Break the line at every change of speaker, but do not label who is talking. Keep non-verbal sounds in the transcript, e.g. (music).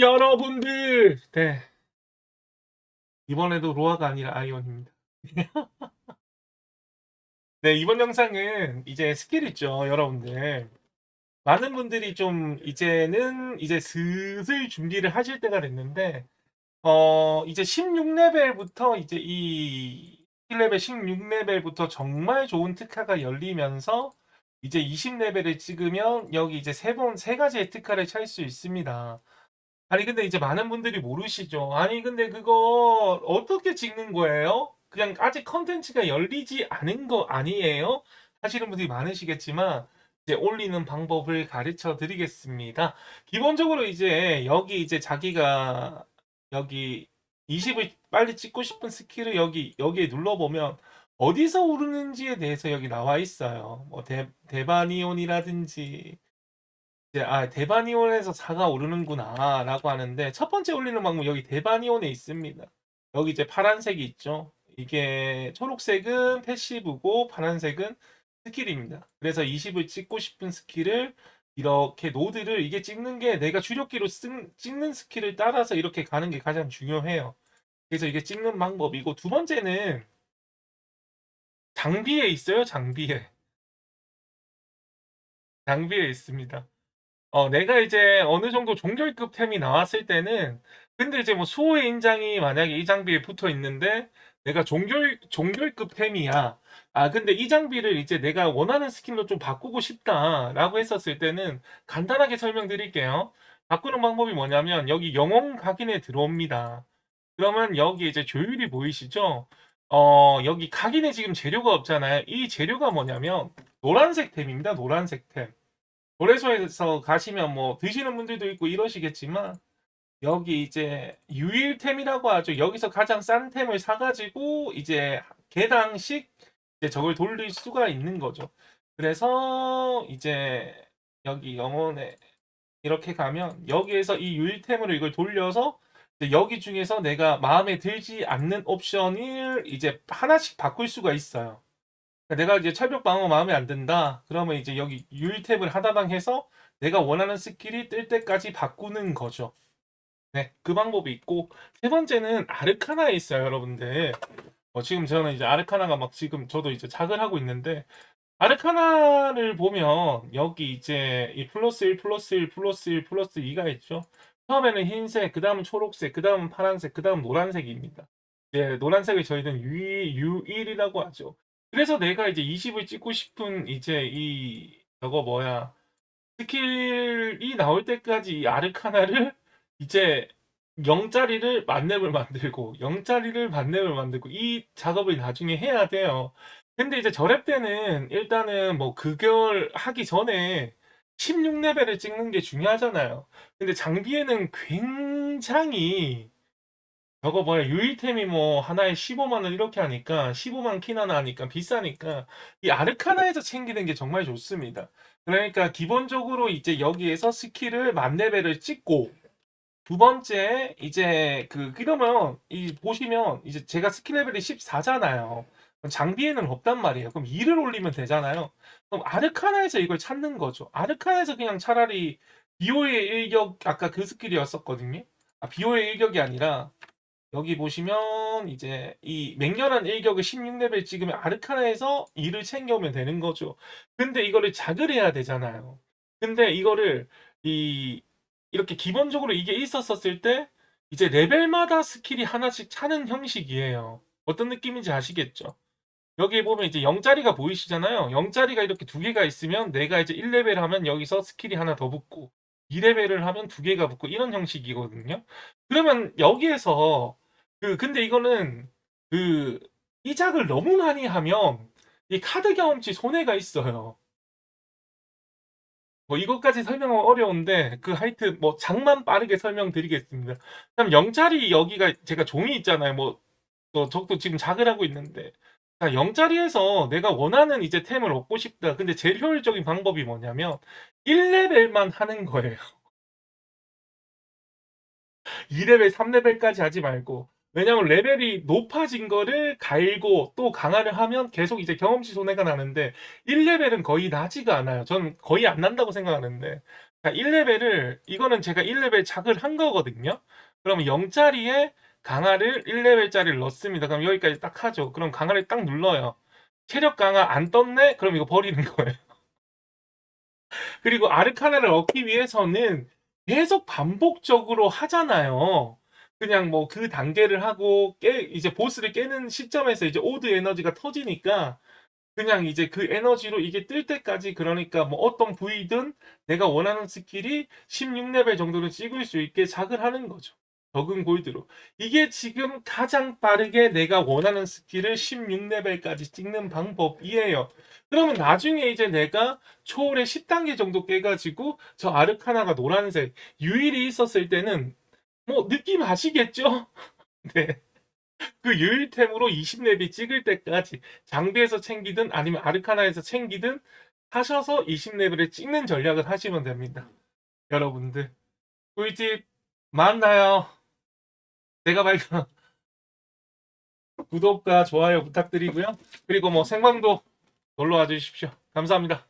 여러분들, 네. 이번에도 로아가 아니라 아이언입니다. (laughs) 네, 이번 영상은 이제 스킬 있죠, 여러분들. 많은 분들이 좀 이제는 이제 슬슬 준비를 하실 때가 됐는데, 어, 이제 16레벨부터 이제 이 1레벨 16레벨부터 정말 좋은 특화가 열리면서 이제 20레벨을 찍으면 여기 이제 세 번, 세 가지의 특화를 찰 수 있습니다. 아니, 근데 이제 많은 분들이 모르시죠. 아니, 근데 그거 어떻게 찍는 거예요? 그냥 아직 컨텐츠가 열리지 않은 거 아니에요? 하시는 분들이 많으시겠지만, 이제 올리는 방법을 가르쳐 드리겠습니다. 기본적으로 이제 여기 이제 자기가 여기 20을 빨리 찍고 싶은 스킬을 여기, 여기에 눌러 보면 어디서 오르는지에 대해서 여기 나와 있어요. 뭐 대, 대바니온이라든지, 이제 아 대바니온에서 4가 오르는구나 라고 하는데 첫 번째 올리는 방법 여기 대바니온에 있습니다. 여기 이제 파란색이 있죠. 이게 초록색은 패시브고 파란색은 스킬입니다. 그래서 20을 찍고 싶은 스킬을 이렇게 노드를 이게 찍는 게 내가 주력기로 쓴, 찍는 스킬을 따라서 이렇게 가는 게 가장 중요해요. 그래서 이게 찍는 방법이고 두 번째는 장비에 있어요. 장비에. 장비에 있습니다. 어, 내가 이제 어느 정도 종결급 템이 나왔을 때는 근데 이제 뭐 수호의 인장이 만약에 이 장비에 붙어 있는데 내가 종결 종결급 템이야. 아, 근데 이 장비를 이제 내가 원하는 스킬로 좀 바꾸고 싶다라고 했었을 때는 간단하게 설명드릴게요. 바꾸는 방법이 뭐냐면 여기 영웅 각인에 들어옵니다. 그러면 여기 이제 조율이 보이시죠? 어, 여기 각인에 지금 재료가 없잖아요. 이 재료가 뭐냐면 노란색 템입니다. 노란색 템. 거래소에서 가시면 뭐 드시는 분들도 있고 이러시겠지만 여기 이제 유일템이라고 하죠. 여기서 가장 싼 템을 사가지고 이제 개당씩 이제 저걸 돌릴 수가 있는 거죠. 그래서 이제 여기 영혼에 이렇게 가면 여기에서 이 유일템으로 이걸 돌려서 여기 중에서 내가 마음에 들지 않는 옵션을 이제 하나씩 바꿀 수가 있어요. 내가 이제 철벽 방어 마음에 안 든다. 그러면 이제 여기 유일 탭을 하나당 해서 내가 원하는 스킬이 뜰 때까지 바꾸는 거죠. 네, 그 방법이 있고 세 번째는 아르카나에 있어요, 여러분들. 어, 지금 저는 이제 아르카나가 막 지금 저도 이제 작을 하고 있는데 아르카나를 보면 여기 이제 이 플러스 1, 플러스 1, 플러스 1, 플러스 2가 있죠. 처음에는 흰색, 그 다음은 초록색, 그 다음은 파란색, 그 다음 노란색입니다. 네, 노란색을 저희는 U, U1이라고 하죠. 그래서 내가 이제 20을 찍고 싶은 이제 이 저거 뭐야 스킬이 나올 때까지 이 아르카나를 (laughs) 이제 0짜리를 만렙을 만들고 0짜리를 만렙을 만들고 이 작업을 나중에 해야 돼요. 근데 이제 저랩 때는 일단은 뭐 그걸 하기 전에 16레벨을 찍는 게 중요하잖아요. 근데 장비에는 굉장히 저거 뭐야 유일템이 뭐 하나에 15만 원 이렇게 하니까 15만 킨 하나 하니까 비싸니까 이 아르카나에서 챙기는 게 정말 좋습니다. 그러니까 기본적으로 이제 여기에서 스킬을 만 레벨을 찍고 두 번째 이제 그 그러면 이 보시면 이제 제가 스킬 레벨이 14잖아요. 장비에는 없단 말이에요. 그럼 2를 올리면 되잖아요. 그럼 아르카나에서 이걸 찾는 거죠. 아르카나에서 그냥 차라리 비오의 일격 아까 그 스킬이었었거든요. 아, 비오의 일격이 아니라 여기 보시면 이제 이 맹렬한 일격을 16레벨 찍으면 아르카나에서 이를 챙겨오면 되는 거죠. 근데 이거를 작을 해야 되잖아요. 근데 이거를 이 이렇게 기본적으로 이게 있었었을 때 이제 레벨마다 스킬이 하나씩 차는 형식이에요. 어떤 느낌인지 아시겠죠? 여기 보면 이제 0짜리가 보이시잖아요. 0짜리가 이렇게 두 개가 있으면 내가 이제 1레벨 하면 여기서 스킬이 하나 더 붙고 2레벨을 하면 두 개가 붙고 이런 형식이거든요. 그러면 여기에서 그 근데 이거는 그 이작을 너무 많이 하면 이 카드 경험치 손해가 있어요. 뭐 이것까지 설명은 어려운데 그 하여튼 뭐 장만 빠르게 설명드리겠습니다. 그럼 영짜리 여기가 제가 종이 있잖아요. 뭐또 적도 지금 작을 하고 있는데 자, 영짜리에서 내가 원하는 이제 템을 얻고 싶다. 근데 제일 효율적인 방법이 뭐냐면 1레벨만 하는 거예요. (laughs) 2레벨, 3레벨까지 하지 말고 왜냐면 레벨이 높아진 거를 갈고 또 강화를 하면 계속 이제 경험치 손해가 나는데 1레벨은 거의 나지가 않아요. 저는 거의 안 난다고 생각하는데 자, 1레벨을 이거는 제가 1레벨 작을 한 거거든요. 그러면 0짜리에 강화를 1레벨짜리를 넣습니다. 그럼 여기까지 딱 하죠. 그럼 강화를 딱 눌러요. 체력 강화 안 떴네? 그럼 이거 버리는 거예요. (laughs) 그리고 아르카나를 얻기 위해서는 계속 반복적으로 하잖아요. 그냥 뭐 그 단계를 하고 깨 이제 보스를 깨는 시점에서 이제 오드 에너지가 터지니까 그냥 이제 그 에너지로 이게 뜰 때까지 그러니까 뭐 어떤 부위든 내가 원하는 스킬이 16레벨 정도를 찍을 수 있게 작을 하는 거죠. 적은 골드로. 이게 지금 가장 빠르게 내가 원하는 스킬을 16레벨까지 찍는 방법이에요. 그러면 나중에 이제 내가 초월의 10단계 정도 깨가지고 저 아르카나가 노란색 유일이 있었을 때는 뭐 느낌 아시겠죠? (laughs) 네. 그 유일템으로 20렙이 찍을 때까지 장비에서 챙기든 아니면 아르카나에서 챙기든 하셔서 20레벨을 찍는 전략을 하시면 됩니다. 여러분들 꿀팁 만나요. 제가 발견 구독과 좋아요 부탁드리고요. 그리고 뭐 생방도 놀러 와 주십시오. 감사합니다.